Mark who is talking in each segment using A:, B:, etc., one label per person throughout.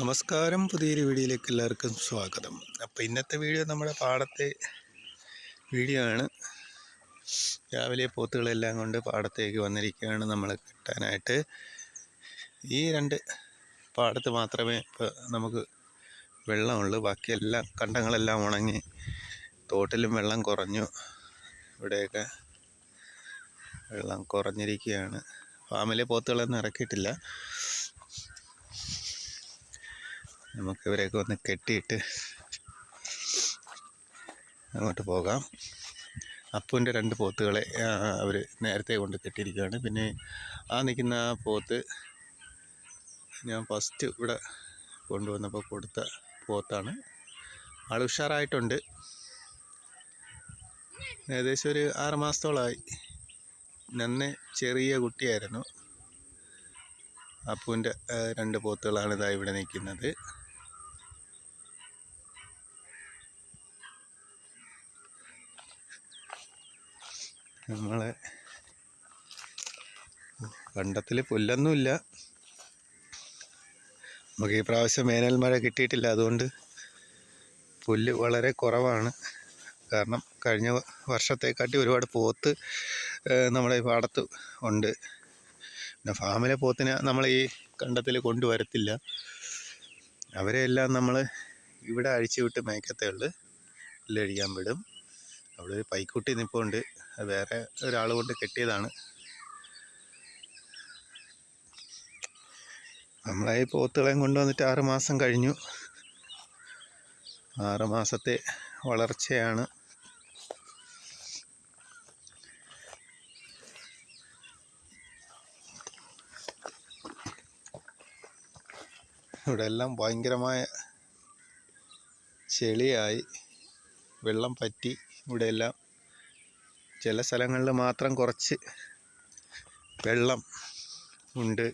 A: നമസ്കാരം. പുതിയൊരു വീഡിയോയിലേക്ക് എല്ലാവർക്കും സ്വാഗതം. അപ്പോൾ ഇന്നത്തെ വീഡിയോ നമ്മുടെ പാടത്തെ വീഡിയോ ആണ്. രാവിലെ പോത്തുകളെല്ലാം കൊണ്ട് പാടത്തേക്ക് വന്നിരിക്കുകയാണ് നമ്മൾ കിട്ടാനായിട്ട്. ഈ രണ്ട് പാടത്ത് മാത്രമേ ഇപ്പോൾ നമുക്ക് വെള്ളമുള്ളൂ. ബാക്കിയെല്ലാം കണ്ടങ്ങളെല്ലാം ഉണങ്ങി തോട്ടിലും വെള്ളം കുറഞ്ഞു. ഇവിടെയൊക്കെ വെള്ളം കുറഞ്ഞിരിക്കുകയാണ്. ഫാമിലെ പോത്തുകളൊന്നും ഇറക്കിയിട്ടില്ല. നമുക്ക് ഇവരെയൊക്കെ ഒന്ന് കെട്ടിയിട്ട് അങ്ങോട്ട് പോകാം. അപ്പുവിന്റെ രണ്ട് പോത്തുകളെ അവർ നേരത്തെ കൊണ്ട് കെട്ടിയിരിക്കുകയാണ്. പിന്നെ ആ നിൽക്കുന്ന ആ പോത്ത് ഞാൻ ഫസ്റ്റ് ഇവിടെ കൊണ്ടുവന്നപ്പോൾ കൊടുത്ത പോത്താണ്. ആൾ ഉഷാറായിട്ടുണ്ട്. ഏകദേശം ഒരു ആറ് മാസത്തോളമായി. നന്നെ ചെറിയ കുട്ടിയായിരുന്നു. അപ്പുവിന്റെ രണ്ട് പോത്തുകളാണ് ഇതാ ഇവിടെ നിൽക്കുന്നത്. നമ്മളെ കണ്ടത്തിൽ പുല്ലൊന്നുമില്ല. നമുക്ക് ഈ പ്രാവശ്യം വേനൽ മഴ കിട്ടിയിട്ടില്ല. അതുകൊണ്ട് പുല്ല് വളരെ കുറവാണ്. കാരണം കഴിഞ്ഞ വർഷത്തെക്കാട്ടി ഒരുപാട് പോത്ത് നമ്മുടെ ഈ പാടത്ത് ഉണ്ട്. പിന്നെ ഫാമിലെ പോത്തിനെ നമ്മൾ ഈ കണ്ടത്തിൽ കൊണ്ടുവരത്തില്ല. അവരെയെല്ലാം നമ്മൾ ഇവിടെ അഴിച്ചു വിട്ട് മേക്കത്തേ ഉള്ളു. പുല്ലഴിക്കാൻ വിടും. അവിടെ ഒരു പൈക്കുട്ടി നിൽപ്പുണ്ട് വേറെ ഒരാൾ കൊണ്ട് കെട്ടിയതാണ്. നമ്മളെ ഈ പോത്തുകളെയും കൊണ്ടുവന്നിട്ട് ആറ് മാസം കഴിഞ്ഞു. ആറ് മാസത്തെ വളർച്ചയാണ്. ഇവിടെ എല്ലാം ഭയങ്കരമായ ചെളിയായി. വെള്ളം പറ്റി. ഇവിടെയെല്ലാം ചില സ്ഥലങ്ങളിൽ മാത്രം കുറച്ച് വെള്ളം ഉണ്ട്.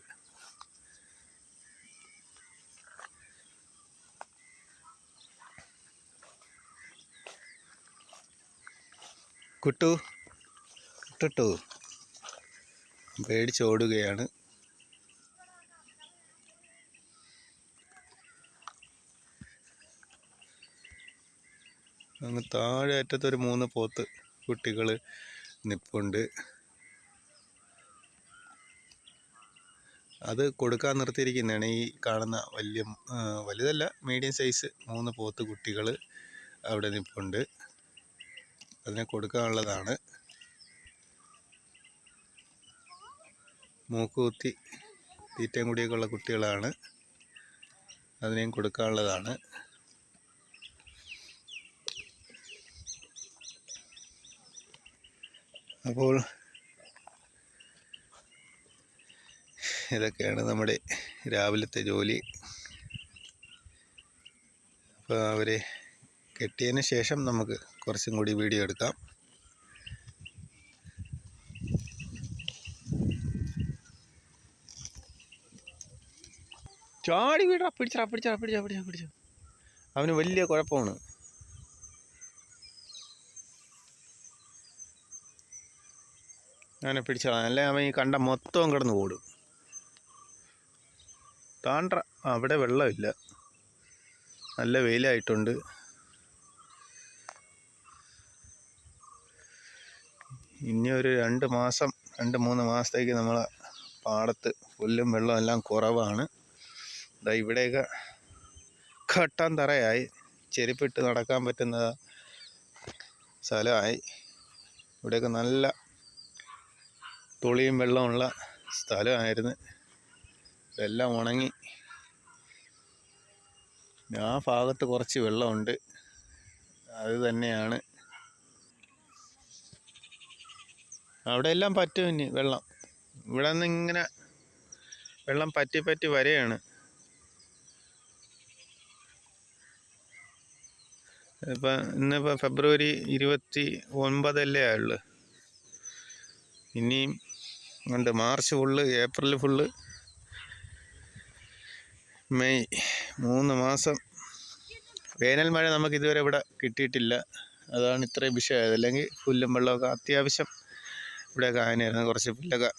A: കുട്ടു കുട്ടു പേടിച്ചോടുകയാണ്. അങ്ങ് താഴെ അറ്റത്തൊരു മൂന്ന് പോത്ത് കുട്ടികൾ നിപ്പുണ്ട്. അത് കൊടുക്കാൻ നിർത്തിയിരിക്കുന്നതാണ് ഈ കാണുന്ന വലിയ വലുതല്ല മീഡിയം സൈസ് മൂന്ന് പോത്ത് കുട്ടികൾ അവിടെ നിപ്പുണ്ട്. അതിനെ കൊടുക്കാനുള്ളതാണ്. മൂക്കുകുത്തി തീറ്റയും കൂടിയൊക്കെ ഉള്ള കുട്ടികളാണ്. അതിനെയും കൊടുക്കാനുള്ളതാണ്. അപ്പോൾ ഇതൊക്കെയാണ് നമ്മുടെ രാവിലത്തെ ജോലി. അപ്പോൾ അവരെ കെട്ടിയതിന് ശേഷം നമുക്ക് കുറച്ചും കൂടി വീഡിയോ എടുക്കാം. ചാടി വീടാ പിടിച്ചാ പിടിച്ചാ പിടിച്ചാ പിടിച്ചാ പിടിച്ചോ അവന് വലിയ കുഴപ്പമാണ്. അവനെ പിടിച്ചോളാം അല്ലെ? അവൻ ഈ കണ്ട മൊത്തം കിടന്ന് ഓടും. താണ്ട അവിടെ വെള്ളമില്ല. നല്ല വെയിലായിട്ടുണ്ട്. ഇനി ഒരു രണ്ട് മാസം രണ്ട് മൂന്ന് മാസത്തേക്ക് നമ്മളെ പാടത്ത് പുല്ലും വെള്ളവും എല്ലാം കുറവാണ്. ദാ ഇവിടെയൊക്കെ കട്ടാൻ തറയായി. ചെരുപ്പിട്ട് നടക്കാൻ പറ്റുന്ന സ്ഥലമായി. ഇവിടെയൊക്കെ നല്ല തുളിയും വെള്ളമുള്ള സ്ഥലമായിരുന്നു. ഇതെല്ലാം ഉണങ്ങി. ആ ഭാഗത്ത് കുറച്ച് വെള്ളമുണ്ട്. അത് തന്നെയാണ്. അവിടെ എല്ലാം പറ്റും ഇനി വെള്ളം. ഇവിടെ നിന്ന് ഇങ്ങനെ വെള്ളം പറ്റി പറ്റി വരെയാണ് ഇപ്പം ഇന്നിപ്പോൾ ഫെബ്രുവരി ഇരുപത്തി ഒൻപതല്ലേ ആയുള്ളൂ. ഇനിയും ഉണ്ട് March full April full May മൂന്ന് മാസം. വേനൽ മഴ നമുക്ക് ഇതുവരെ ഇവിടെ കിട്ടിയിട്ടില്ല. അതാണ് ഇത്രയും വിഷയമായത്. അല്ലെങ്കിൽ പുല്ലും വെള്ളമൊക്കെ അത്യാവശ്യം ഇവിടെ ആനായിരുന്നു കുറച്ച് പുല്ലൊക്കെ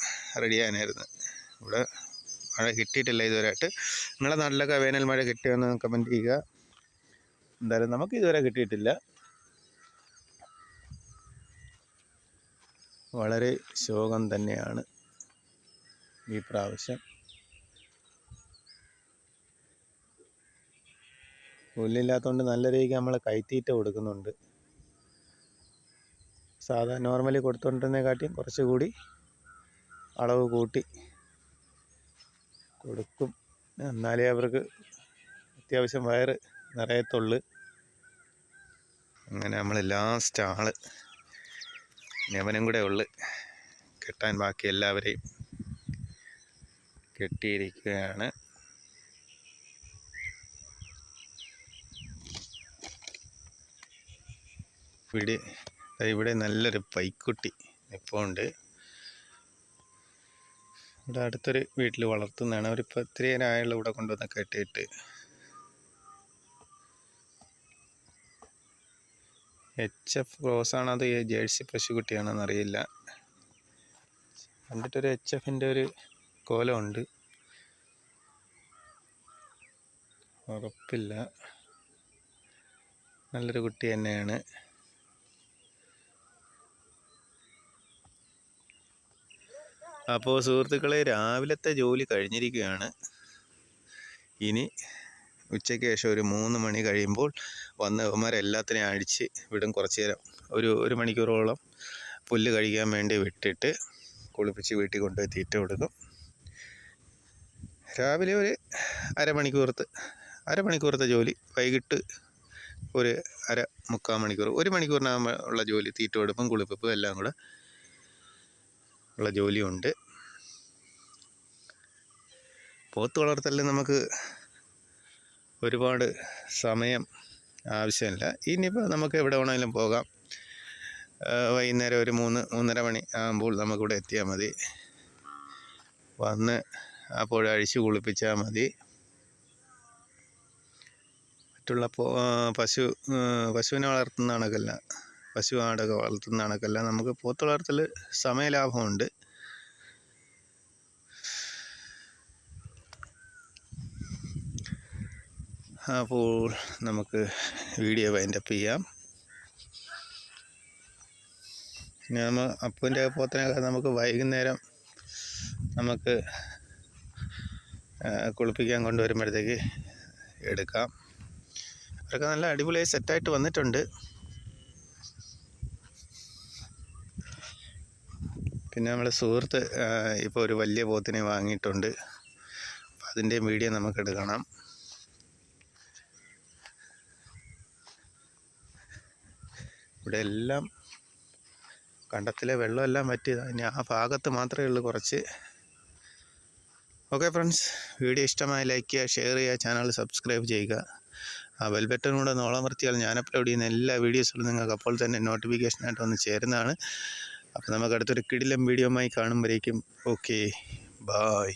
A: റെഡി ആനായിരുന്നു ഇവിടെ മഴ കിട്ടിയിട്ടില്ല ഇതുവരെയായിട്ട്. നിങ്ങളുടെ നാട്ടിലൊക്കെ വേനൽ മഴ കിട്ടിയെന്ന് കമന്റ് ചെയ്യുക. എന്തായാലും നമുക്ക് ഇതുവരെ കിട്ടിയിട്ടില്ല. വളരെ ശോകം തന്നെയാണ്. ഈ പ്രാവശ്യം. പുല്ലില്ലാത്തതുകൊണ്ട് നല്ല രീതിക്ക് നമ്മൾ കൈത്തീറ്റ കൊടുക്കുന്നുണ്ട്. സാധാ നോർമലി കൊടുത്തുകൊണ്ടിരുന്നതിനെക്കാട്ടിയും കുറച്ചുകൂടി അളവ് കൂട്ടി കൊടുക്കും. എന്നാലേ അവർക്ക് അത്യാവശ്യം വയറ് നിറയത്തുള്ളു. അങ്ങനെ നമ്മൾ ലാസ്റ്റ് ആൾ. യവനും കൂടെ ഉള്ളു. കെട്ടാൻ ബാക്കി എല്ലാവരെയും. കെട്ടിയിരിക്കുകയാണ്. ഇവിടെ ഇവിടെ നല്ലൊരു പൈക്കുട്ടി ഉണ്ട് ഇവിടെ അടുത്തൊരു വീട്ടിൽ വളർത്തുന്നതാണ്. അവരിപ്പോൾ ഇത്തിരി നേരമായുള്ള ഇവിടെ കൊണ്ടുവന്ന് കെട്ടിയിട്ട്. എച്ച് എഫ് ക്രോസ് ആണോ അത് ജേഴ്സി പശുക്കുട്ടിയാണെന്ന് എന്നറിയില്ല. കണ്ടിട്ടൊരു എച്ച് എഫിന്റെ ഒരു കോലമുണ്ട്. ഉറപ്പില്ല. നല്ലൊരു കുട്ടി തന്നെയാണ്. അപ്പോൾ സുഹൃത്തുക്കളെ രാവിലത്തെ ജോലി കഴിഞ്ഞിരിക്കുകയാണ്. ഇനി ഉച്ചയ്ക്ക് ശേഷം ഒരു മൂന്ന് മണി കഴിയുമ്പോൾ വന്ന് ഇവന്മാരെല്ലാത്തിനെയും അഴിച്ച് വിടും. കുറച്ച് നേരം ഒരു ഒരു മണിക്കൂറോളം പുല്ല് കഴിക്കാൻ വേണ്ടി വിട്ടിട്ട് കുളിപ്പിച്ച് വീട്ടിൽ കൊണ്ടുപോയി തീറ്റ കൊടുക്കും. രാവിലെ ഒരു അരമണിക്കൂർത്ത് അരമണിക്കൂറത്തെ ജോലി വൈകിട്ട് ഒരു അര മുക്കാൽ മണിക്കൂർ ഒരു മണിക്കൂറിനാകുമ്പോൾ ഉള്ള ജോലി തീറ്റ കുളിപ്പും എല്ലാം കൂടെ ഉള്ള ജോലിയുണ്ട്. പോത്ത് വളർത്തലിൽ നമുക്ക് ഒരുപാട് സമയം ആവശ്യമില്ല. ഇനിയിപ്പോൾ നമുക്ക് എവിടെ വേണമെങ്കിലും പോകാം. വൈകുന്നേരം ഒരു മൂന്ന് മൂന്നര മണി ആകുമ്പോൾ നമുക്കിവിടെ എത്തിയാൽ മതി. വന്ന് അപ്പോൾ അഴിച്ച് കുളിപ്പിച്ചാൽ മതി. മറ്റുള്ള പശു പശുവിനെ വളർത്തുന്ന കണക്കല്ല. പശു ആടൊക്കെ വളർത്തുന്ന കണക്കല്ല. നമുക്ക് പോത്ത് വളർത്തൽ സമയലാഭമുണ്ട്. അപ്പോൾ നമുക്ക് വീഡിയോ വൈൻഡപ്പ് ചെയ്യാം. ഞാൻ അപ്പന്റെ പോത്തനൊക്കെ നമുക്ക് വൈകുന്നേരം നമുക്ക് കുളിപ്പിക്കാൻ കൊണ്ടുവരുമ്പോഴത്തേക്ക് എടുക്കാം. അവരൊക്കെ നല്ല അടിപൊളിയായി സെറ്റായിട്ട് വന്നിട്ടുണ്ട്. പിന്നെ നമ്മൾ സുഹൃത്ത് ഇപ്പോൾ ഒരു വലിയ പോത്തിനെ വാങ്ങിയിട്ടുണ്ട്. അതിന്റെയും വീഡിയോ നമുക്ക് എടുക്കണം ഇവിടെ എല്ലാം കണ്ടത്തിലെ വെള്ളമെല്ലാം പറ്റി ഇനി ആ ഭാഗത്ത് മാത്രമേ ഉള്ളൂ കുറച്ച്. ഓക്കെ ഫ്രണ്ട്സ് വീഡിയോ ഇഷ്ടമായി ലൈക്ക് ചെയ്യുക ഷെയർ ചെയ്യുക ചാനൽ സബ്സ്ക്രൈബ് ചെയ്യുക. ആ ബെൽ ബട്ടൺ കൂടെ നോളമർത്തിയാൽ ഞാൻ അപ്ലോഡ് ചെയ്യുന്ന എല്ലാ വീഡിയോസുകളും നിങ്ങൾക്ക് അപ്പോൾ തന്നെ നോട്ടിഫിക്കേഷനായിട്ട് വന്ന് ചേരുന്നതാണ്. അപ്പോൾ നമുക്ക് അടുത്തൊരു കിടിലം വീഡിയോമായി കാണുമ്പോഴേക്കും ഓക്കെ ബായ്